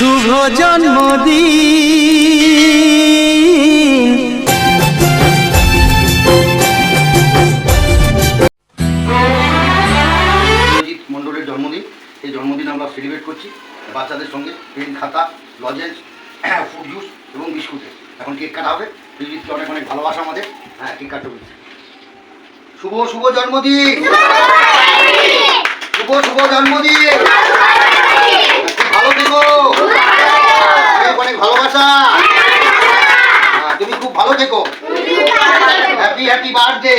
শুভ জন্মদিন। মণ্ডলের জন্মদিন। এই জন্মদিন আমরা সেলিব্রেট করছি বাচ্চাদের সঙ্গে পেন খাতা লজেন্স ফ্রুট জুস এবং বিস্কুটে। এখন কেক কাটা হবে। অজিতকে অনেক অনেক ভালোবাসা আমাদের। হ্যাঁ কেক কাটতে শুভ শুভ জন্মদিন! শুভ শুভ জন্মদিন! হ্যাপি হ্যাপি বার্থডে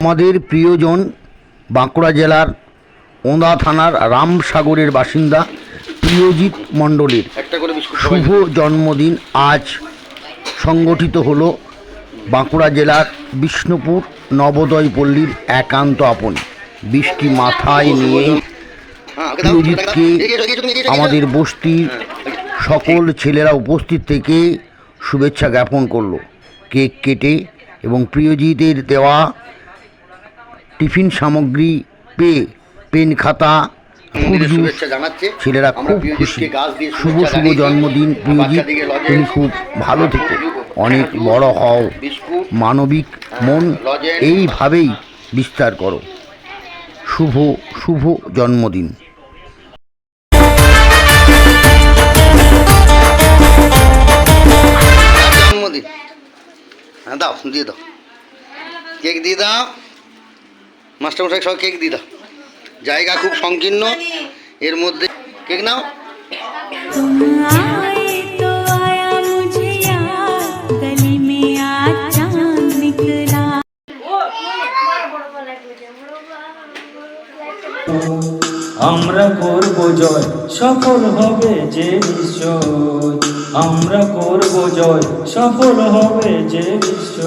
আমাদের প্রিয়জন বাঁকুড়া জেলার ওঁদা থানার রামসাগরের বাসিন্দা প্রিয়জিৎ মণ্ডলের শুভ জন্মদিন আজ সংগঠিত হল বাঁকুড়া জেলার বিষ্ণুপুর নবোদয় পল্লীর একান্ত আপন। বৃষ্টি মাথায় নিয়ে প্রিয়জিৎকে আমাদের বস্তির সকল ছেলেরা উপস্থিত থেকে শুভেচ্ছা জ্ঞাপন করল। কেক কেটে এবং প্রিয়জিতের দেওয়া টিফিন সামগ্রী পেয়ে পেন খাতা ছেলেরা খুব খুশি। শুভ শুভ জন্মদিন প্রিয়জিৎ তুমি খুব ভালো থেকো। অনেক বড় হও। মানবিক মন এইভাবেই বিস্তার করো। শুভ শুভ জন্মদিন। জন্মদিন। হ্যাঁ দাও দিয়ে দাও। কেক দিয়ে দাও। মাস্টারমশাই, সব কেক দিদা। জায়গা খুব সংকীর্ণ। এর মধ্যে কেক নাও। আমরা করব জয়, সফল হবে যে বিশ্ব আমরা করব জয়, সফল হবে যে বিশ্ব